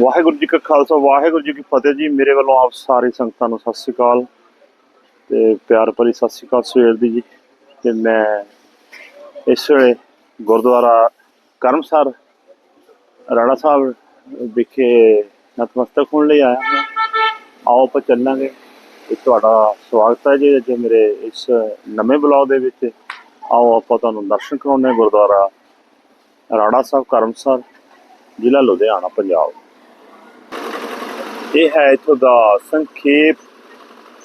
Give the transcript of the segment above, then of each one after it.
ਵਾਹਿਗੁਰੂ ਜੀ ਕਾ ਖਾਲਸਾ, ਵਾਹਿਗੁਰੂ ਜੀ ਕੀ ਫਤਿਹ ਜੀ। ਮੇਰੇ ਵੱਲੋਂ ਆਪ ਸਾਰੇ ਸੰਗਤਾਂ ਨੂੰ ਸਤਿ ਸ੍ਰੀ ਅਕਾਲ ਤੇ ਪਿਆਰ ਭਰੀ ਸਤਿ ਸ੍ਰੀ ਅਕਾਲ ਸਵੇਰ ਦੀ ਜੀ। ਤੇ ਮੈਂ ਇਸ ਵੇਲੇ ਗੁਰਦੁਆਰਾ ਕਰਮਸਰ ਰਾਣਾ ਸਾਹਿਬ ਵਿਖੇ ਨਤਮਸਤਕ ਹੋਣ ਲਈ ਆਇਆ ਹਾਂ। ਆਓ ਆਪਾਂ ਚੱਲਾਂਗੇ। ਤੇ ਤੁਹਾਡਾ ਸਵਾਗਤ ਹੈ ਜੀ ਅੱਜ ਮੇਰੇ ਇਸ ਨਵੇਂ ਬਲੌਗ ਦੇ ਵਿੱਚ। ਆਓ ਆਪਾਂ ਤੁਹਾਨੂੰ ਦਰਸ਼ਨ ਕਰਾਉਂਦੇ ਹਾਂ ਗੁਰਦੁਆਰਾ ਰਾਣਾ ਸਾਹਿਬ ਕਰਮਸਰ, ਜ਼ਿਲ੍ਹਾ ਲੁਧਿਆਣਾ, ਪੰਜਾਬ। ਇਹ ਹੈ ਇੱਥੋਂ ਦਾ ਸੰਖੇਪ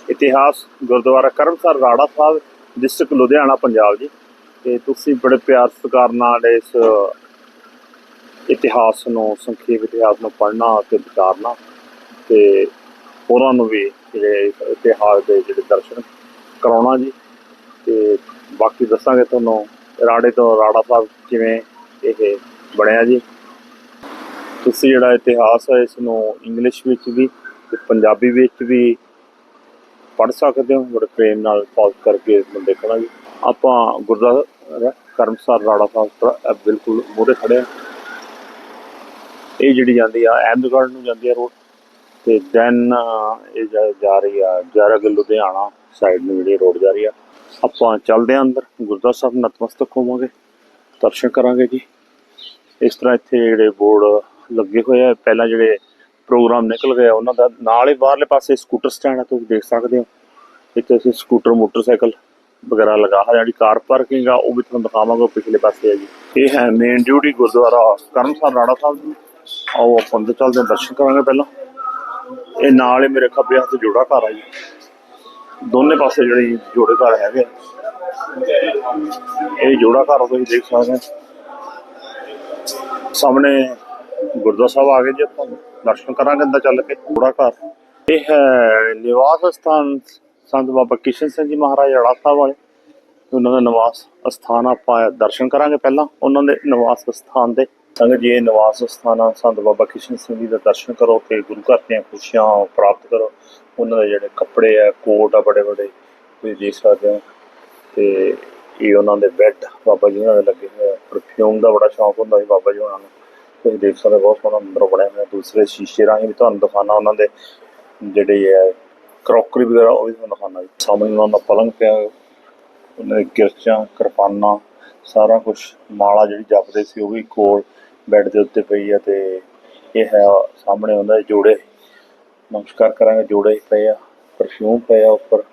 ਇਤਿਹਾਸ ਗੁਰਦੁਆਰਾ ਕਰਮਸਰ ਰਾੜਾ ਸਾਹਿਬ ਡਿਸਟ੍ਰਿਕਟ ਲੁਧਿਆਣਾ, ਪੰਜਾਬ ਜੀ। ਤੇ ਤੁਸੀਂ ਬੜੇ ਪਿਆਰ ਸਤਿਕਾਰ ਨਾਲ ਇਸ, ਇਤਿਹਾਸ ਨੂੰ, ਸੰਖੇਪ ਇਤਿਹਾਸ ਨੂੰ ਪੜ੍ਹਨਾ ਅਤੇ ਵਿਚਾਰਨਾ ਤੇ ਹੋਰਾਂ ਨੂੰ ਵੀ ਜਿਹੜੇ ਇਤਿਹਾਸ ਦੇ ਜਿਹੜੇ ਦਰਸ਼ਨ ਕਰਾਉਣਾ ਜੀ। ਤੇ ਬਾਕੀ ਦੱਸਾਂਗੇ ਤੁਹਾਨੂੰ ਰਾੜੇ ਤੋਂ ਰਾੜਾ ਸਾਹਿਬ ਕਿਵੇਂ ਇਹ ਬਣਿਆ ਜੀ। ਤੁਸੀਂ ਜਿਹੜਾ ਇਤਿਹਾਸ ਹੈ ਇਸ ਨੂੰ ਇੰਗਲਿਸ਼ ਵਿੱਚ ਵੀ ਤੇ ਪੰਜਾਬੀ ਵਿੱਚ ਵੀ ਪੜ੍ਹ ਸਕਦੇ ਹੋ, ਬੜੇ ਪ੍ਰੇਮ ਨਾਲ ਪੌਜ਼ ਕਰਕੇ ਇਸ ਨੂੰ ਦੇਖਣਾ ਜੀ ਆਪਾਂ ਗੁਰਦੁਆਰਾ ਕਰਮਸਰ ਰਾੜਾ ਸਾਹਿਬ ਬਿਲਕੁਲ ਮੂਹਰੇ ਖੜੇ ਹਾਂ। ਇਹ ਜਿਹੜੀ ਜਾਂਦੀ ਆ, ਅਹਿਮਦਗੜ੍ਹ ਨੂੰ ਜਾਂਦੀ ਆ ਰੋਡ ਤੇ ਦੈਨ ਇਹ ਜਾ- ਰਹੀ ਆ ਜਰਗ ਲੁਧਿਆਣਾ ਸਾਈਡ ਨੂੰ ਜਿਹੜੀ ਰੋਡ ਜਾ ਰਹੀ ਆ। ਆਪਾਂ ਚੱਲਦੇ ਆ ਅੰਦਰ, ਗੁਰਦੁਆਰਾ ਸਾਹਿਬ ਨਤਮਸਤਕ ਹੋਵਾਂਗੇ, ਦਰਸ਼ਨ ਕਰਾਂਗੇ ਜੀ। ਇਸ ਤਰ੍ਹਾਂ ਇੱਥੇ ਜਿਹੜੇ ਬੋਰਡ ਲੱਗੇ ਹੋਏ ਆ। ਪਹਿਲਾਂ ਜਿਹੜੇ ਪ੍ਰੋਗਰਾਮ ਨਿਕਲ ਗਏ ਉਹਨਾਂ ਦਾ ਨਾਲ ਹੀ ਬਾਹਰਲੇ ਪਾਸੇ ਸਕੂਟਰ ਸਟੈਂਡ ਹੈ ਤੁਸੀਂ ਦੇਖ ਸਕਦੇ ਹੋ। ਇੱਥੇ ਅਸੀਂ ਸਕੂਟਰ, ਮੋਟਰਸਾਈਕਲ ਵਗੈਰਾ ਲਗਾ ਹੈ ਜਿਹੜੀ ਕਾਰ ਪਾਰਕਿੰਗ ਆ, ਉਹ ਵੀ ਤੁਹਾਨੂੰ ਦਿਖਾਵਾਂਗਾ ਪਿਛਲੇ ਪਾਸੇ ਹੈ ਜੀ। ਇਹ ਹੈ ਮੇਨ ਡਿਊਟੀ ਗੁਰਦੁਆਰਾ ਕਰਨ ਸਾਹਿਬ, ਰਾਣਾ ਸਾਹਿਬ ਜੀ। ਆਓ ਆਪਾਂ ਅੰਦਰ ਚੱਲਦੇ ਹਾਂ, ਦਰਸ਼ਨ ਕਰਾਂਗੇ ਪਹਿਲਾਂ। ਇਹ ਨਾਲ ਹੀ ਮੇਰੇ ਖੱਬੇ ਹੱਥ ਜੋੜਾ ਘਰ ਆ ਜੀ। ਦੋਨੇ ਪਾਸੇ ਜਿਹੜੀ ਜੋੜੇ ਘਰ ਹੈਗੇ ਇਹ ਜੋੜਾ ਘਰ ਤੁਸੀਂ ਦੇਖ ਸਕਦੇ ਹੋ। ਸਾਹਮਣੇ ਗੁਰਦੁਆਰਾ ਸਾਹਿਬ ਆ ਗਏ ਜੀ ਆਪਾਂ ਦਰਸ਼ਨ ਕਰਾਂਗੇ ਅੰਦਰ ਚੱਲ ਕੇ ਥੋੜਾ ਘਰ। ਇਹ ਹੈ ਨਿਵਾਸ ਸਥਾਨ ਸੰਤ ਬਾਬਾ ਕਿਸ਼ਨ ਸਿੰਘ ਜੀ ਮਹਾਰਾਜ ਅੜਾ ਸਾਹਿਬ ਵਾਲੇ। ਉਹਨਾਂ ਦਾ ਨਿਵਾਸ ਸਥਾਨ ਆਪਾਂ ਦਰਸ਼ਨ ਕਰਾਂਗੇ ਪਹਿਲਾਂ, ਉਹਨਾਂ ਦੇ ਨਿਵਾਸ ਸਥਾਨ ਦੇ। ਸੰਗਤ ਜੀ, ਇਹ ਨਿਵਾਸ ਸਥਾਨ ਆ, ਸੰਤ ਬਾਬਾ ਕਿਸ਼ਨ ਸਿੰਘ ਜੀ ਦਾ ਦਰਸ਼ਨ ਕਰੋ ਤੇ ਗੁਰੂ ਘਰ ਦੀਆਂ ਖੁਸ਼ੀਆਂ ਪ੍ਰਾਪਤ ਕਰੋ। ਉਹਨਾਂ ਦੇ ਜਿਹੜੇ ਕੱਪੜੇ ਆ, ਕੋਟ ਆ ਬੜੇ ਬੜੇ, ਤੁਸੀਂ ਦੇਖ ਸਕਦੇ ਹੋ। ਤੇ ਇਹ ਉਹਨਾਂ ਦੇ ਬੈੱਡ ਬਾਬਾ ਜੀ ਉਹਨਾਂ ਦੇ ਲੱਗੇ ਹੋਏ ਪਰਫਿਊਮ ਦਾ ਬੜਾ ਸ਼ੌਂਕ ਹੁੰਦਾ ਸੀ ਬਾਬਾ ਜੀ ਉਹਨਾਂ ਨੂੰ। ਤੁਸੀਂ ਦੇਖ ਸਕਦੇ ਹੋ, ਬਹੁਤ ਸੋਹਣਾ ਅੰਦਰੋਂ ਬਣਿਆ ਹੋਇਆ, ਦੂਸਰੇ ਸ਼ੀਸ਼ੇ ਰਾਹੀਂ ਵੀ ਤੁਹਾਨੂੰ ਦਿਖਾਣਾ ਉਹਨਾਂ ਦੇ ਜਿਹੜੇ ਹੈ ਕਰੋਕਰੀ ਵਗੈਰਾ, ਉਹ ਵੀ ਤੁਹਾਨੂੰ ਦਿਖਾਣਾ ਜੀ। ਸਾਹਮਣੇ ਉਹਨਾਂ ਦਾ ਪਲੰਗ ਪਿਆ, ਉਹਨਾਂ ਦੇ ਕਿਰਚਾਂ, ਕਿਰਪਾਨਾਂ, ਸਾਰਾ ਕੁਝ ਮਾਲਾ ਜਿਹੜੀ ਜਪਦੇ ਸੀ ਉਹ ਵੀ ਕੋਲ ਬੈੱਡ ਦੇ ਉੱਤੇ ਪਈ ਆ ਤੇ ਇਹ ਹੈ ਸਾਹਮਣੇ ਉਹਨਾਂ ਦੇ ਜੋੜੇ। ਨਮਸਕਾਰ ਕਰਾਂਗੇ, ਜੋੜੇ ਪਏ ਆ ਪਰਫਿਊਮ ਪਏ ਆ ਉੱਪਰ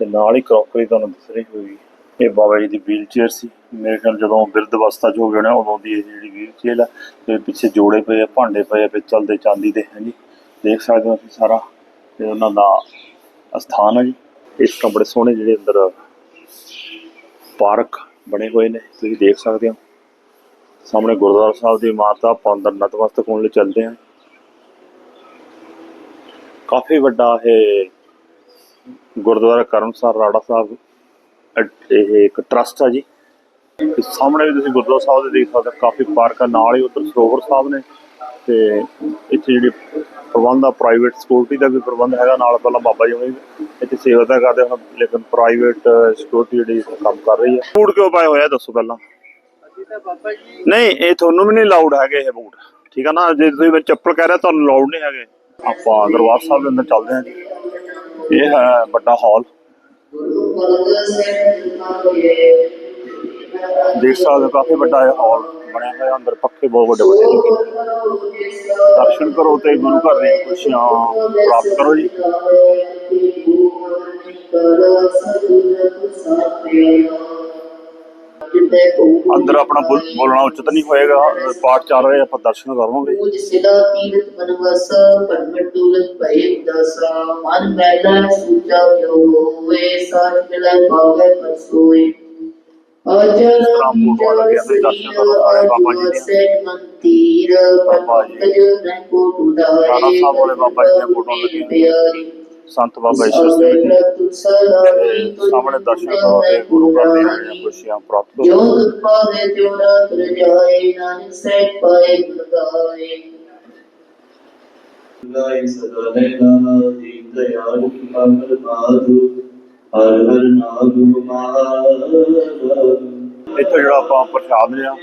ਤੇ ਨਾਲ ਹੀ ਕਰੋਕਰੀ ਤੁਹਾਨੂੰ ਦਿਸ ਰਹੀ ਹੋਈ ਇਹ ਬਾਬਾ ਜੀ ਦੀ ਵੀਲ ਚੇਅਰ ਸੀ। ਮੇਰੇ ਖਿਆਲ ਜਦੋਂ ਬਿਰਧ ਅਵਸਥਾ ਚ ਹੋ ਗਏ ਨੇ, ਉਦੋਂ ਦੀ ਇਹ ਜਿਹੜੀ ਵੀਲ ਚੇਅਰ ਆ, ਤੇ ਪਿੱਛੇ ਜੋੜੇ ਪਏ ਆ, ਭਾਂਡੇ ਪਏ ਆ ਪਿੱਤਲ ਦੇ ਚਾਂਦੀ ਦੇ ਹਾਂਜੀ ਦੇਖ ਸਕਦੇ ਹੋ ਤੁਸੀਂ ਸਾਰਾ, ਤੇ ਉਹਨਾਂ ਦਾ ਅਸਥਾਨ ਹੈ ਜੀ। ਇਸ ਤੋਂ ਬੜੇ ਸੋਹਣੇ ਜਿਹੜੇ ਅੰਦਰ ਪਾਰਕ ਬਣੇ ਹੋਏ ਨੇ, ਤੁਸੀਂ ਦੇਖ ਸਕਦੇ ਹੋ। ਸਾਹਮਣੇ ਗੁਰਦੁਆਰਾ ਸਾਹਿਬ ਦੀ ਮਾਤਾ ਆ, ਆਪਾਂ ਅੰਦਰ ਨਤਮਸਤਕ ਹੋਣ ਲਈ ਚੱਲਦੇ ਹਾਂ ਕਾਫੀ ਵੱਡਾ ਇਹ ਗੁਰਦੁਆਰਾ ਕਰਮਸਰ ਰਾੜਾ ਸਾਹਿਬ ਇਹ ਇੱਕ ਟਰਸਟ ਆ ਜੀ। ਸਾਹਮਣੇ ਵੀ ਤੁਸੀਂ ਗੁਰਦੁਆਰਾ ਸਾਹਿਬ ਦੇ ਦੇਖ ਸਕਦੇ ਹੋ, ਕਾਫੀ ਪਾਰਕ ਆ ਨਾਲ ਹੀ ਉਧਰ ਸਰੋਵਰ ਸਾਹਿਬ ਨੇ। ਤੇ ਇੱਥੇ ਜਿਹੜੀ ਪ੍ਰਬੰਧ ਆ ਪ੍ਰਾਈਵੇਟ ਸਿਕਿਉਰਿਟੀ ਦਾ ਵੀ ਪ੍ਰਬੰਧ ਹੈਗਾ ਨਾਲ ਪਹਿਲਾਂ ਬਾਬਾ ਜੀ ਹੁਣੀ ਇੱਥੇ ਸੇਵਾ ਤਾਂ ਕਰਦੇ ਹਨ ਲੇਕਿਨ ਪ੍ਰਾਈਵੇਟ ਸਿਕਿਉਰਿਟੀ ਜਿਹੜੀ ਕੰਮ ਕਰ ਰਹੀ ਹੈ ਬੂਟ ਕਿਉਂ ਪਾਏ ਹੋਇਆ ਦੱਸੋ ਪਹਿਲਾਂ। ਨਹੀਂ ਇਹ ਤੁਹਾਨੂੰ ਵੀ ਨਹੀਂ ਲਾਊਡ ਹੈਗੇ ਇਹ ਬੂਟ। ਠੀਕ ਆ ਨਾ ਜੇ ਤੁਸੀਂ ਮੈਨੂੰ ਚੱਪਲ ਕਹਿ ਰਹੇ ਤੁਹਾਨੂੰ ਲਾਊਡ ਨਹੀਂ ਹੈਗੇ। ਆਪਾਂ ਦਰਬਾਰ ਸਾਹਿਬ ਦੇ ਅੰਦਰ ਚੱਲਦੇ ਹਾਂ ਜੀ। ਇਹ ਹੈ ਵੱਡਾ ਹਾਲ ਦੇਖ ਸਕਦੇ ਹੋ ਕਾਫੀ ਵੱਡਾ ਇਹ ਹਾਲ ਬਣਿਆ ਹੋਇਆ ਅੰਦਰ ਪੱਖੇ ਬਹੁਤ ਵੱਡੇ ਵੱਡੇ ਲੱਗੇ ਦਰਸ਼ਨ ਕਰੋ ਤੇ ਗੁਰੂ ਘਰ ਦੀਆਂ ਖੁਸ਼ੀਆਂ ਪ੍ਰਾਪਤ ਕਰੋ ਜੀ ਅੰਦਰ ਆਪਣਾ ਬੋਲ- ਬੋਲਣਾ ਉਚਿਤ ਨਹੀਂ ਹੋਏਗਾ। ਪਾਠ ਚੱਲ ਰਿਹਾ ਆਪਾਂ ਦਰਸ਼ਨ ਕਰਵਾਂਗੇ ਪੂਜ ਸਿਦਾ ਤੀਰਥ ਬਨਵਸ ਪਰਮਟ ਦੂਲਤ ਭਏ ਦਸਾ ਮਨ ਮੈਲਾ ਸੂਚਾ ਕਿਉ ਹੋਏ ਸਾਥ ਮਿਲੈ ਪਾਵੇ ਪਰਸੋਏ ਨੇ, ਸਾਰੇ ਬਾਬਾ ਜੀ ਮੰਤੀਰ ਬਾਬਾ ਜੀ। ਪੰਕਜ ਰਹਿ ਕੋ ਟੁਦਾਏ ਰਾਣਾ ਸਾਹਿਬ ਵਾਲੇ ਬਾਬਾ ਜੀ ਦੀਆਂ ਫੋਟੋਆਂ ਲੱਗੀਆਂ ਨੇ। ਸੰਤ ਬਾਬਾ ਈਸ਼ਰ ਸਿੰਘ ਜੀ ਸਾਹਮਣੇ ਦਰਸ਼ਨ ਕਰੋ ਤੇ ਗੁਰੂ ਘਰ ਦੀਆਂ ਜਿਹੜੀਆਂ ਖੁਸ਼ੀਆਂ ਪ੍ਰਾਪਤ ਕਰੋ। ਜੋ ਪਾਵੇ ਤਿਉ ਰਾਤ ਰਜਾਏ ਨਾਨਕ ਸਹਿ ਪਾਏ ਗੁਣ ਗਾਏ। ਲਾਈ ਸਦਾ ਰਹਿਣਾ ਦੀਨ ਦਇਆਲ ਕਿਰਪਾ ਕਰ ਬਾਦੂ ਹਰ ਹਰ ਨਾਮ ਮਹਾਰਾਜ ਇੱਥੇ ਜਿਹੜਾ ਆਪਾਂ ਪ੍ਰਸ਼ਾਦ ਲਿਆ,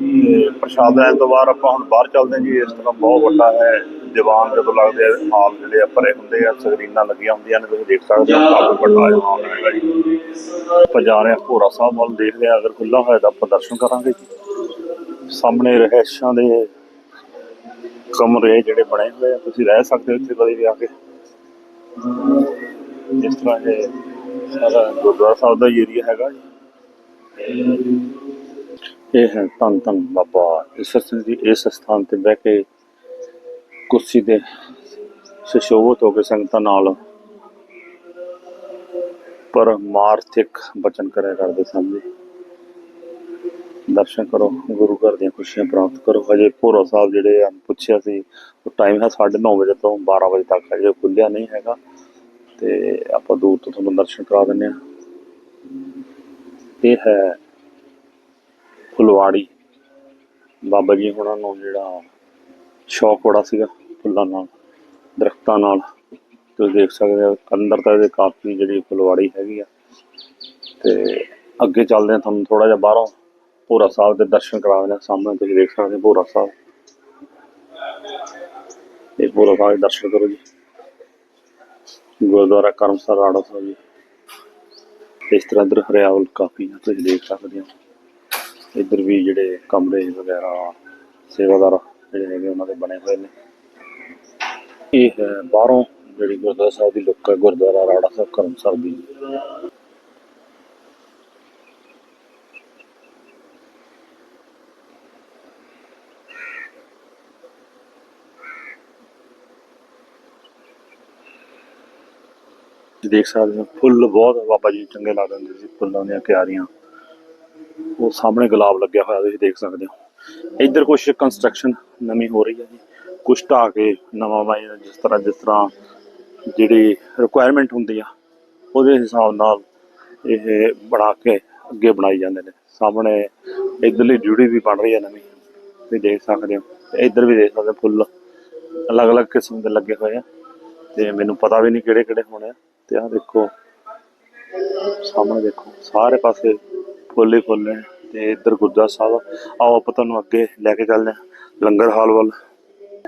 ਤੇ ਪ੍ਰਸ਼ਾਦ ਲੈਣ ਤੋਂ ਬਾਅਦ ਆਪਾਂ ਹੁਣ ਬਾਹਰ ਚੱਲਦੇ ਹਾਂ ਜੀ, ਇਸ ਤਰ੍ਹਾਂ ਬਹੁਤ ਵੱਡਾ ਹੈ ਦੀਵਾਨ, ਜਦੋਂ ਲੱਗਦੇ ਆ, ਹਾਲ ਜਿਹੜੇ ਆ ਭਰੇ ਹੁੰਦੇ ਆ, ਸਕਰੀਨਾਂ ਲੱਗੀਆਂ ਹੁੰਦੀਆਂ ਨੇ, ਤੁਸੀਂ ਦੇਖ ਸਕਦੇ ਹੋ, ਕਾਫੀ ਵੱਡਾ ਇਹ ਹਾਲ ਹੈਗਾ ਜੀ। ਆਪਾਂ ਜਾ ਰਹੇ ਹਾਂ ਭੋਰਾ ਸਾਹਿਬ ਵੱਲ ਦੇਖਦੇ ਹਾਂ, ਅਗਰ ਖੁੱਲਾ ਹੋਇਆ ਤਾਂ ਆਪਾਂ ਦਰਸ਼ਨ ਕਰਾਂਗੇ ਜੀ। ਸਾਹਮਣੇ ਰਹਿਸ਼ਾਂ ਦੇ ਕਮਰੇ ਜਿਹੜੇ ਬਣੇ ਹੋਏ ਆ, ਤੁਸੀਂ ਰਹਿ ਸਕਦੇ ਹੋ ਇੱਥੇ ਕਦੇ ਵੀ ਆ ਕੇ। ਇਸ ਤਰ੍ਹਾਂ ਇਹ ਸਾਰਾ ਗੁਰਦੁਆਰਾ ਸਾਹਿਬ ਦਾ ਏਰੀਆ ਹੈਗਾ ਜੀ। ਇਹ ਹੈ ਧੰਨ ਧੰਨ ਬਾਬਾ। ਈਸ਼ਵਰ ਸਿੰਘ ਜੀ ਇਸ ਸਥਾਨ ਤੇ ਬਹਿ ਕੇ ਕੁਰਸੀ ਤੇ ਸੁਸ਼ੋਭਿਤ ਹੋ ਕੇ ਸੰਗਤਾਂ ਨਾਲ ਪਰਮਾਰਥਿਕ ਬਚਨ ਕਰਿਆ ਕਰਦੇ ਸਨ ਜੀ ਦਰਸ਼ਨ ਕਰੋ, ਗੁਰੂ ਘਰ ਦੀਆਂ ਖੁਸ਼ੀਆਂ ਪ੍ਰਾਪਤ ਕਰੋ। ਹਜੇ ਭੋਰਾ ਸਾਹਿਬ ਜਿਹੜੇ ਆ, ਪੁੱਛਿਆ ਸੀ, ਉਹ ਟਾਈਮ ਹੈ 9:30 ਵਜੇ ਤੋਂ 12 ਵਜੇ ਤੱਕ ਹਜੇ ਖੁੱਲਿਆ ਨਹੀਂ ਹੈਗਾ। ਤੇ ਆਪਾਂ ਦੂਰ ਤੋਂ ਤੁਹਾਨੂੰ ਦਰਸ਼ਨ ਕਰਾ ਦਿੰਦੇ ਆ ਇਹ ਹੈ ਫੁਲਵਾੜੀ। ਬਾਬਾ ਜੀ ਹੁਣਾਂ ਨੂੰ ਜਿਹੜਾ ਸ਼ੌਕ ਬੜਾ ਸੀਗਾ ਫੁੱਲਾਂ ਨਾਲ, ਦਰਖਤਾਂ ਨਾਲ। ਤੁਸੀਂ ਦੇਖ ਸਕਦੇ ਹੋ, ਅੰਦਰ ਤਾਂ ਇਹਦੇ ਕਾਫੀ ਜਿਹੜੀ ਫੁਲਵਾੜੀ ਹੈਗੀ ਆ। ਤੇ ਅੱਗੇ ਚੱਲਦੇ ਹਾਂ, ਤੁਹਾਨੂੰ ਥੋੜਾ ਜਿਹਾ ਬਾਹਰੋਂ ਭੋਰਾ ਸਾਹਿਬ ਦੇ ਦਰਸ਼ਨ ਕਰਾ ਦਿੰਦੇ ਹਾਂ। ਸਾਹਮਣੇ ਤੁਸੀਂ ਦੇਖ ਸਕਦੇ ਹੋ ਭੋਰਾ ਸਾਹਿਬ। ਇਹ ਭੋਰਾ ਸਾਹਿਬ ਦੇ ਦਰਸ਼ਨ ਕਰੋ ਜੀ। ਗੁਰਦੁਆਰਾ ਕਰਮਸਰ ਰਾੜਾ ਸਾਹਿਬ ਜੀ। ਇਸ ਤਰ੍ਹਾਂ ਇੱਧਰ ਹਰਿਆਵਲ ਕਾਫੀ ਆ, ਤੁਸੀਂ ਦੇਖ ਸਕਦੇ ਹੋ। ਇੱਧਰ ਵੀ ਜਿਹੜੇ ਕਮਰੇ ਵਗੈਰਾ, ਸੇਵਾਦਾਰ ਜਿਹੜੇ ਹੈਗੇ ਉਹਨਾਂ ਦੇ ਬਣੇ ਹੋਏ ਨੇ। ਇਹ ਹੈ ਬਾਹਰੋਂ ਜਿਹੜੀ ਗੁਰਦੁਆਰਾ ਸਾਹਿਬ ਦੀ ਲੁੱਕ ਹੈ, ਗੁਰਦੁਆਰਾ ਰਾੜਾ ਸਾਹਿਬ, ਕਰਮਸਰ ਦੀ। ਤੁਸੀਂ ਦੇਖ ਸਕਦੇ ਹੋ, ਫੁੱਲ ਬਹੁਤ ਬਾਬਾ ਜੀ ਚੰਗੇ ਲੱਗਦੇ ਹੁੰਦੇ ਸੀ, ਫੁੱਲਾਂ ਦੀਆਂ ਕਿਆਰੀਆਂ। ਉਹ ਸਾਹਮਣੇ ਗੁਲਾਬ ਲੱਗਿਆ ਹੋਇਆ, ਤੁਸੀਂ ਦੇਖ ਸਕਦੇ ਹੋ। ਇੱਧਰ ਕੁਝ ਕੰਸਟਰਕਸ਼ਨ ਨਵੀਂ ਹੋ ਰਹੀ ਹੈ ਜੀ। ਕੁਝ ਢਾਹ ਕੇ ਨਵਾਂ ਬਣਾਇਆ ਜਿਸ ਤਰ੍ਹਾਂ ਜਿਸ ਤਰ੍ਹਾਂ ਜਿਹੜੀ ਰਿਕੁਆਇਰਮੈਂਟ ਹੁੰਦੀ ਆ, ਉਹਦੇ ਹਿਸਾਬ ਨਾਲ ਇਹ ਬਣਾ ਕੇ ਅੱਗੇ ਬਣਾਈ ਜਾਂਦੇ ਨੇ। ਸਾਹਮਣੇ ਇੱਧਰਲੀ ਡਿਊਟੀ ਵੀ ਬਣ ਰਹੀ ਹੈ ਨਵੀਂ। ਤੁਸੀਂ ਦੇਖ ਸਕਦੇ ਹੋ, ਇੱਧਰ ਵੀ ਦੇਖ ਸਕਦੇ ਹੋ, ਫੁੱਲ ਅਲੱਗ-ਅਲੱਗ ਕਿਸਮ ਦੇ ਲੱਗੇ ਹੋਏ ਆ। ਤੇ ਮੈਨੂੰ ਪਤਾ ਵੀ ਨਹੀਂ ਕਿਹੜੇ ਕਿਹੜੇ ਹੋਣੇ ਆ। ਤੇ ਆਹ ਦੇਖੋ। ਸਾਹਮਣੇ ਦੇਖੋ, ਸਾਰੇ ਪਾਸੇ ਫੁੱਲ ਹੀ ਫੁੱਲ ਨੇ ਤੇ ਇੱਧਰ ਗੁਰਦੁਆਰਾ ਸਾਹਿਬ ਆਓ, ਆਪਾਂ ਤੁਹਾਨੂੰ ਅੱਗੇ ਲੈ ਕੇ ਚੱਲਦੇ ਹਾਂ, ਲੰਗਰ ਹਾਲ ਵੱਲ।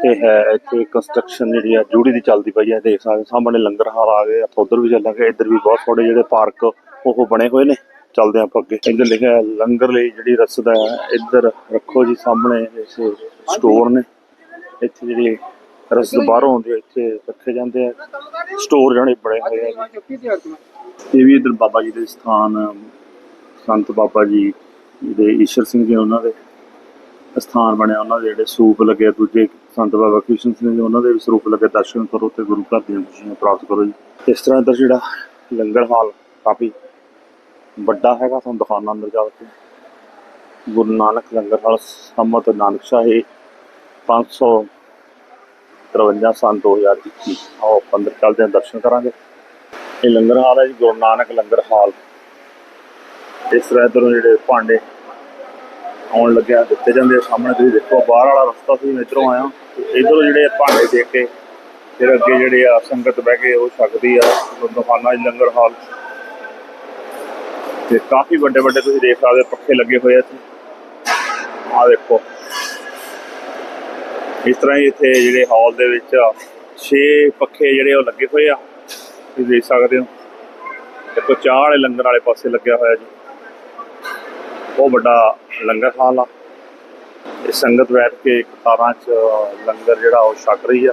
ਇਹ ਹੈ ਇੱਥੇ ਕੰਸਟਰਕਸ਼ਨ ਜਿਹੜੀ ਆ, ਜੂੜੀ ਦੀ ਚੱਲਦੀ ਪਈ ਹੈ ਦੇਖ ਸਕਦੇ ਸਾਹਮਣੇ ਲੰਗਰ ਹਾਲ ਆ ਗਏ, ਆਪਾਂ ਉੱਧਰ ਵੀ ਚੱਲਾਂਗੇ, ਇੱਧਰ ਵੀ ਬਹੁਤ ਥੋੜੇ ਜਿਹੜੇ ਪਾਰਕ ਉਹ ਬਣੇ ਹੋਏ ਨੇ। ਚੱਲਦੇ ਹਾਂ ਆਪਾਂ ਅੱਗੇ। ਇੱਧਰ ਲਿਖਿਆ ਹੈ, ਲੰਗਰ ਲਈ ਜਿਹੜੀ ਰਸਦਾ ਹੈ, ਇੱਧਰ ਰੱਖੋ ਜੀ, ਸਾਹਮਣੇ ਇਸ ਸਟੋਰ ਨੇ। ਇੱਥੇ ਜਿਹੜੀ ਰਸਦ ਬਾਹਰੋਂ ਆਉਂਦੀ ਇੱਥੇ ਰੱਖੇ ਜਾਂਦੇ ਆ। ਸਟੋਰ ਜਾਣੇ ਬੜੇ ਹੋਏ ਆ। ਇਹ ਵੀ ਇਧਰ ਬਾਬਾ ਜੀ ਦੇ ਸਥਾਨ ਸੰਤ ਬਾਬਾ ਜੀ ਦੇ ਈਸ਼ਰ ਸਿੰਘ ਜੀ ਉਹਨਾਂ ਦੇ ਸਥਾਨ ਬਣਿਆ ਉਹਨਾਂ ਦੇ ਜਿਹੜੇ ਸਰੂਪ ਲੱਗੇ ਦੂਜੇ ਸੰਤ ਬਾਬਾ ਕ੍ਰਿਸ਼ਨ ਸਿੰਘ ਜੀ ਉਹਨਾਂ ਦੇ ਵੀ ਸਰੂਪ ਲੱਗੇ। ਦਰਸ਼ਨ ਕਰੋ ਤੇ ਗੁਰੂ ਘਰ ਦੀਆਂ ਖੁਸ਼ੀਆਂ ਪ੍ਰਾਪਤ ਕਰੋ ਜੀ। ਇਸ ਤਰ੍ਹਾਂ ਇਧਰ ਜਿਹੜਾ ਲੰਗਰ ਹਾਲ ਕਾਫੀ ਵੱਡਾ ਹੈਗਾ ਤੁਹਾਨੂੰ ਦਿਖਾਉਣਾ ਅੰਦਰ ਜਾ ਕੇ। ਗੁਰੂ ਨਾਨਕ ਲੰਗਰ ਹਾਲ ਸੰਮਤ ਨਾਨਕ ਸ਼ਾਹੀ 500 53 ਸਨ 2021 ਆਓ ਆਪਾਂ ਅੰਦਰ ਚੱਲਦੇ ਹਾਂ, ਦਰਸ਼ਨ ਕਰਾਂਗੇ। ਇਹ ਲੰਗਰ ਹਾਲ ਹੈ ਜੀ, ਗੁਰੂ ਨਾਨਕ ਲੰਗਰ ਹਾਲ। ਇਸ ਤਰ੍ਹਾਂ ਇੱਧਰੋਂ ਜਿਹੜੇ ਭਾਂਡੇ ਆਉਣ ਲੱਗਿਆ, ਦਿੱਤੇ ਜਾਂਦੇ ਸਾਹਮਣੇ। ਤੁਸੀਂ ਦੇਖੋ, ਬਾਹਰ ਵਾਲਾ ਰਸਤਾ ਤੁਸੀਂ ਮੈਂ ਆਇਆ। ਤੇ ਇੱਧਰੋਂ ਜਿਹੜੇ ਭਾਂਡੇ ਦੇ ਕੇ, ਫਿਰ ਅੱਗੇ ਜਿਹੜੇ ਆ ਸੰਗਤ ਬਹਿ ਕੇ ਉਹ ਛਕਦੀ ਆ ਦੁਕਾਨਾਂ 'ਚ ਲੰਗਰ ਹਾਲ। ਤੇ ਕਾਫੀ ਵੱਡੇ ਵੱਡੇ ਤੁਸੀਂ ਦੇਖ ਸਕਦੇ ਹੋ, ਪੱਖੇ ਲੱਗੇ ਹੋਏ ਆ ਇੱਥੇ। ਆ ਦੇਖੋ। ਇਸ ਤਰ੍ਹਾਂ ਹੀ ਇੱਥੇ ਜਿਹੜੇ ਹਾਲ ਦੇ ਵਿੱਚ 6 ਪੱਖੇ ਜਿਹੜੇ ਉਹ ਲੱਗੇ ਹੋਏ ਆ, ਤੁਸੀਂ ਦੇਖ ਸਕਦੇ ਹੋ। ਦੇਖੋ ਚਾਹ ਵਾਲੇ ਲੰਗਰ ਵਾਲੇ ਪਾਸੇ ਲੱਗਿਆ ਹੋਇਆ ਜੀ। ਬਹੁਤ ਵੱਡਾ ਲੰਗਰ ਹਾਲ ਆ। ਇਹ ਸੰਗਤ ਬੈਠ ਕੇ ਕਤਾਰਾਂ 'ਚ ਲੰਗਰ ਜਿਹੜਾ ਉਹ ਛਕ ਰਹੀ ਆ।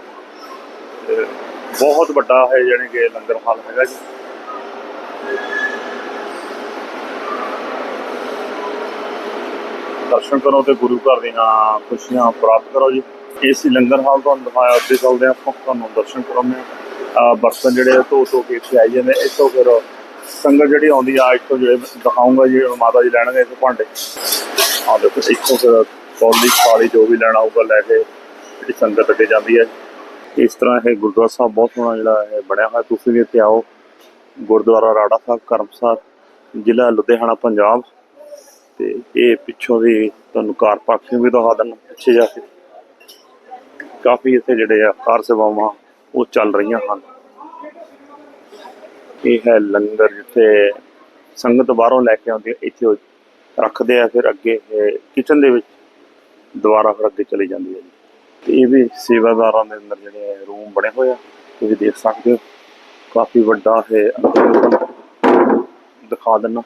ਤੇ ਬਹੁਤ ਵੱਡਾ ਹੈ ਜਾਣੀ ਕਿ ਲੰਗਰ ਹਾਲ ਹੈਗਾ ਜੀ। ਦਰਸ਼ਨ ਕਰੋ ਤੇ ਗੁਰੂ ਘਰ ਦੀਆਂ ਖੁਸ਼ੀਆਂ ਪ੍ਰਾਪਤ ਕਰੋ ਜੀ। ਇਸ ਲੰਗਰ ਹਾਲ ਤੁਹਾਨੂੰ ਦਿਖਾਇਆ ਉੱਤੇ ਚੱਲਦੇ ਹਾਂ ਆਪਾਂ, ਤੁਹਾਨੂੰ ਦਰਸ਼ਨ ਕਰਾਉਂਦੇ ਆ ਬਰਤਨ ਜਿਹੜੇ ਧੋ ਧੋ ਕੇ ਇੱਥੇ ਆਈ ਜਾਂਦੇ ਇੱਥੋਂ ਫਿਰ ਸੰਗਤ ਜਿਹੜੀ ਆਉਂਦੀ ਆ ਇੱਥੋਂ ਜਿਹੜੇ ਦਿਖਾਉਂਗਾ ਜੀ ਮਾਤਾ ਜੀ ਲੈਣਗੇ ਇੱਥੇ ਭਾਂਡੇ। ਆ ਦੇਖੋ, ਇੱਥੋਂ ਫਿਰ ਕੌਲੀ ਥਾਲੀ ਜੋ ਵੀ ਲੈਣਾ ਹੋਊਗਾ ਲੈ ਕੇ ਜਿਹੜੀ ਸੰਗਤ ਅੱਗੇ ਜਾਂਦੀ ਹੈ। ਇਸ ਤਰ੍ਹਾਂ ਇਹ ਗੁਰਦੁਆਰਾ ਸਾਹਿਬ ਬਹੁਤ ਸੋਹਣਾ ਜਿਹੜਾ ਇਹ ਬਣਿਆ ਹੋਇਆ। ਤੁਸੀਂ ਵੀ ਇੱਥੇ ਆਓ। ਗੁਰਦੁਆਰਾ ਰਾੜਾ ਸਾਹਿਬ ਕਰਮਸਰ ਜ਼ਿਲ੍ਹਾ ਲੁਧਿਆਣਾ, ਪੰਜਾਬ। ਤੇ ਇਹ ਪਿੱਛੋਂ ਦੀ ਤੁਹਾਨੂੰ ਕਾਰ ਪਾਰਕਿੰਗ ਵੀ ਦਿਖਾ ਦਿੰਦਾ, ਪਿੱਛੇ ਜਾ ਕੇ। ਕਾਫੀ ਇੱਥੇ ਜਿਹੜੇ ਆ, ਕਾਰ ਸੇਵਾਵਾਂ ਉਹ ਚੱਲ ਰਹੀਆਂ ਹਨ। ਇਹ ਹੈ ਲੰਗਰ ਜਿੱਥੇ ਸੰਗਤ ਬਾਹਰੋਂ ਲੈ ਕੇ ਆਉਂਦੀ ਹੈ, ਇੱਥੇ ਉਹ ਰੱਖਦੇ ਆ, ਫਿਰ ਅੱਗੇ ਕਿਚਨ ਦੇ ਵਿੱਚ ਦੁਬਾਰਾ ਫਿਰ ਅੱਗੇ ਚਲੀ ਜਾਂਦੀ ਹੈ ਜੀ। ਤੇ ਇਹ ਵੀ ਸੇਵਾਦਾਰਾਂ ਦੇ ਅੰਦਰ ਜਿਹੜੇ ਰੂਮ ਬਣੇ ਹੋਏ ਆ, ਤੁਸੀਂ ਦੇਖ ਸਕਦੇ ਹੋ। ਕਾਫੀ ਵੱਡਾ ਹੈ ਦਿਖਾ ਦਿੰਨਾ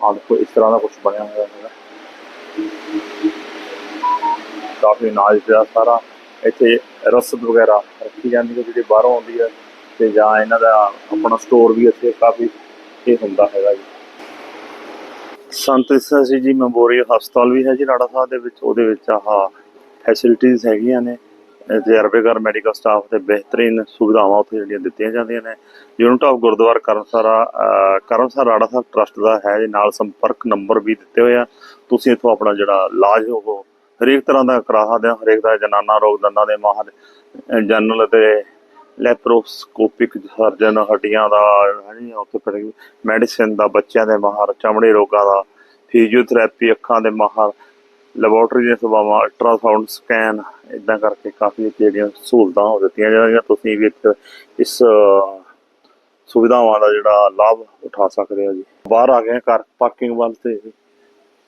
ਆਹ ਇਸ ਤਰ੍ਹਾਂ ਦਾ ਕੁਝ ਬਣਿਆ ਹੋਇਆ ਹੈਗਾ। ਕਾਫੀ ਨਾਜ ਪਿਆ ਸਾਰਾ। ਇੱਥੇ ਰਸਦ ਵਗੈਰਾ ਰੱਖੀ ਜਾਂਦੀ ਹੈ ਜਿਹੜੀ ਬਾਹਰੋਂ ਆਉਂਦੀ ਹੈ ਤੇ ਜਾਂ ਇਹਨਾਂ ਦਾ ਆਪਣਾ ਸਟੋਰ ਵੀ ਇੱਥੇ ਕਾਫੀ ਇਹ ਹੁੰਦਾ ਹੈਗਾ ਜੀ। ਸੰਤ ਇਸਾ ਜੀ ਜੀ ਮੈਮੋਰੀਅਲ ਹਸਪਤਾਲ ਵੀ ਹੈ ਜੀ ਰਾੜਾ ਸਾਹਿਬ ਦੇ ਵਿੱਚ ਉਹਦੇ ਵਿੱਚ ਆਹ ਫੈਸਿਲਿਟੀਆਂ ਹੈਗੀਆਂ ਨੇ। ਤਜਰਬੇਕਾਰ ਮੈਡੀਕਲ ਸਟਾਫ ਤੇ ਬਿਹਤਰੀਨ ਸੁਵਿਧਾਵਾਂ ਉੱਥੇ ਜਿਹੜੀਆਂ ਦਿੱਤੀਆਂ ਜਾਂਦੀਆਂ ਨੇ। Unit of Gurdwara Karamsara uh, Rara Sahib trust ਦਾ ਹੈ ਜੀ ਨਾਲ ਸੰਪਰਕ ਨੰਬਰ ਵੀ ਦਿੱਤੇ ਹੋਏ ਆ। ਤੁਸੀਂ ਇੱਥੋਂ ਆਪਣਾ ਜਿਹੜਾ ਇਲਾਜ ਹੋਵੋ ਹਰੇਕ ਤਰ੍ਹਾਂ ਦਾ ਕਰਾ ਸਕਦੇ ਹੋ ਹਰੇਕ ਦਾ ਜਨਾਨਾ ਰੋਗ ਦੰਦਾਂ ਦੇ ਮਾਹਰ ਜਨਰਲ ਤੇ ਲੈਪਰੋਸਕੋਪਿਕ ਸਰਜਨ ਹੱਡੀਆਂ ਦਾ ਹਾਂਜੀ ਉੱਥੇ ਮੈਡੀਸਿਨ ਦਾ, ਬੱਚਿਆਂ ਦੇ ਮਾਹਰ, ਚਮੜੀ ਰੋਗਾਂ ਦਾ, ਫਿਜ਼ੀਓਥੈਰੇਪੀ ਅੱਖਾਂ ਦੇ ਮਾਹਰ, ਲੈਬੋਰਟਰੀ ਦੀਆਂ ਸੇਵਾਵਾਂ, ਅਲਟਰਾਸਾਊਂਡ ਸਕੈਨ ਇਦਾਂ ਕਰਕੇ ਕਾਫੀ ਜਿਹੜੀਆਂ ਸਹੂਲਤਾਂ ਹੋ ਦਿੱਤੀਆਂ ਜਾਂਦੀਆਂ ਤੁਸੀਂ ਵੀ ਇਸ ਸੁਵਿਧਾਵਾਂ ਦਾ ਜਿਹੜਾ ਲਾਭ ਉਠਾ ਸਕਦੇ ਹੋ ਜੀ। ਬਾਹਰ ਆ ਗਏ ਕਾਰ ਪਾਰਕਿੰਗ ਵੱਲ ਤੇ।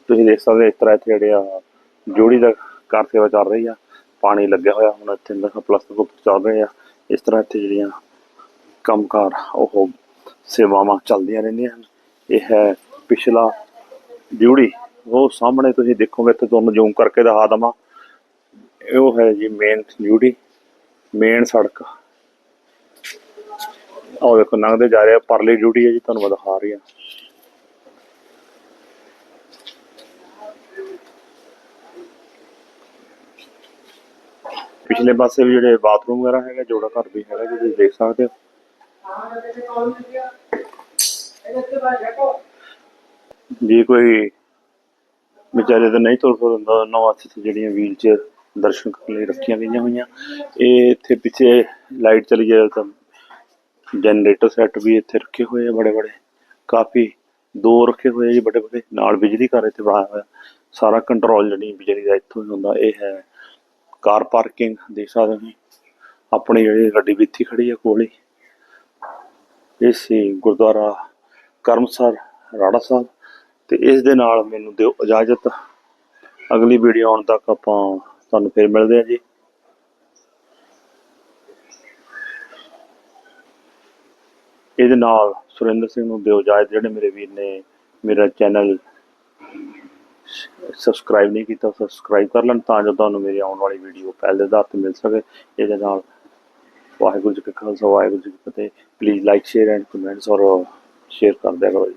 ਤੁਸੀਂ ਦੇਖ ਸਕਦੇ ਹੋ ਇਸ ਤਰ੍ਹਾਂ ਇੱਥੇ ਜਿਹੜੇ ਆ ਜੋੜੀ ਦਾ ਕਾਰ ਸੇਵਾ ਚੱਲ ਰਹੀ ਆ। ਪਾਣੀ ਲੱਗਿਆ ਹੋਇਆ ਹੁਣ ਇੱਥੇ ਅੰਦਰ ਪਲਸਤਰ ਉੱਪਰ ਚੱਲ ਰਹੇ ਆ। ਇਸ ਤਰ੍ਹਾਂ ਇੱਥੇ ਜਿਹੜੀਆਂ ਕੰਮਕਾਰ, ਉਹ ਸੇਵਾਵਾਂ ਚੱਲਦੀਆਂ ਰਹਿੰਦੀਆਂ ਹਨ। ਇਹ ਹੈ ਪਿਛਲਾ ਡਿਊੜੀ ਉਹ ਸਾਹਮਣੇ ਤੁਸੀਂ ਦੇਖੋਗੇ ਇੱਥੇ ਤੁਹਾਨੂੰ ਜ਼ੂਮ ਕਰਕੇ ਦਿਖਾ ਦਵਾਂ। ਉਹ ਹੈ ਜੀ ਮੇਨ ਡਿਊਟੀ ਮੇਨ ਸੜਕ। ਉਹ ਦੇਖੋ, ਲੰਘਦੇ ਜਾ ਰਿਹਾ ਪਰਲੀ ਡਿਊਟੀ ਹੈ ਜੀ, ਤੁਹਾਨੂੰ ਮੈਂ ਦਿਖਾ ਰਹੀ ਹਾਂ। ਪਿਛਲੇ ਪਾਸੇ ਵੀ ਜਿਹੜੇ ਬਾਥਰੂਮ ਵਗੈਰਾ ਹੈਗਾ, ਜੋੜਾ ਘਰ ਵੀ ਹੈਗਾ ਜੀ ਤੁਸੀਂ ਦੇਖ ਸਕਦੇ ਹੋ। ਜੇ ਕੋਈ ਵਿਚਾਰੇ ਤਾਂ ਨਹੀਂ ਤੁਰ ਸਕਦਾ ਉਹਨਾਂ ਵਾਸਤੇ ਜਿਹੜੀਆਂ ਵੀਲ ਚੇਅਰ ਦਰਸ਼ਨ ਕਰਨ ਲਈ ਰੱਖੀਆਂ ਗਈਆਂ ਹੋਈਆਂ। ਇਹ ਇੱਥੇ ਪਿੱਛੇ ਲਾਈਟ ਚਲੀ ਜਾਏ ਤਾਂ ਜਨਰੇਟਰ ਸੈੱਟ ਵੀ ਇੱਥੇ ਰੱਖੇ ਹੋਏ ਆ ਬੜੇ ਬੜੇ ਕਾਫੀ ਦੋ ਰੱਖੇ ਹੋਏ ਆ ਜੀ ਬੜੇ ਬੜੇ ਨਾਲ ਬਿਜਲੀ ਘਰ ਇੱਥੇ ਬਣਾਇਆ ਹੋਇਆ। ਸਾਰਾ ਕੰਟਰੋਲ ਜਿਹੜੀ ਬਿਜਲੀ ਦਾ ਇੱਥੋਂ ਹੀ ਹੁੰਦਾ, ਇਹ ਹੈ। ਕਾਰ ਪਾਰਕਿੰਗ ਦੇਖ ਸਕਦੇ ਹੋ ਆਪਣੀ ਜਿਹੜੀ ਗੱਡੀ ਵੀ ਇੱਥੇ ਖੜੀ ਹੈ ਕੋਲੇ ਇਹ ਸੀ ਗੁਰਦੁਆਰਾ ਕਰਮਸਰ, ਰਾੜਾ ਸਾਹਿਬ। ਤੇ ਇਸ ਦੇ ਨਾਲ ਮੈਨੂੰ ਦਿਓ ਇਜਾਜ਼ਤ। ਅਗਲੀ ਵੀਡੀਓ ਆਉਣ ਤੱਕ ਆਪਾਂ ਤੁਹਾਨੂੰ ਫਿਰ ਮਿਲਦੇ ਹਾਂ ਜੀ। ਇਹਦੇ ਨਾਲ ਸੁਰਿੰਦਰ ਸਿੰਘ ਨੂੰ ਦਿਓ ਇਜਾਜ਼ਤ, ਜਿਹੜੇ ਮੇਰੇ ਵੀਰ ਨੇ ਮੇਰਾ ਚੈਨਲ ਸਬਸਕ੍ਰਾਈਬ ਨਹੀਂ ਕੀਤਾ ਸਬਸਕ੍ਰਾਈਬ ਕਰ ਲੈਣ ਤਾਂ ਜੋ ਤੁਹਾਨੂੰ ਮੇਰੀ ਆਉਣ ਵਾਲੀ ਵੀਡੀਓ ਪਹਿਲੇ ਆਧਾਰ ਤੇ ਮਿਲ ਸਕੇ। ਇਹਦੇ ਨਾਲ ਵਾਹਿਗੁਰੂ ਜੀ ਕਾ ਖਾਲਸਾ, ਵਾਹਿਗੁਰੂ ਜੀ ਕੀ ਫਤਿਹ। Please like share and comments ਔਰ ਸ਼ੇਅਰ ਕਰ ਦਿਆ ਕਰੋ ਜੀ।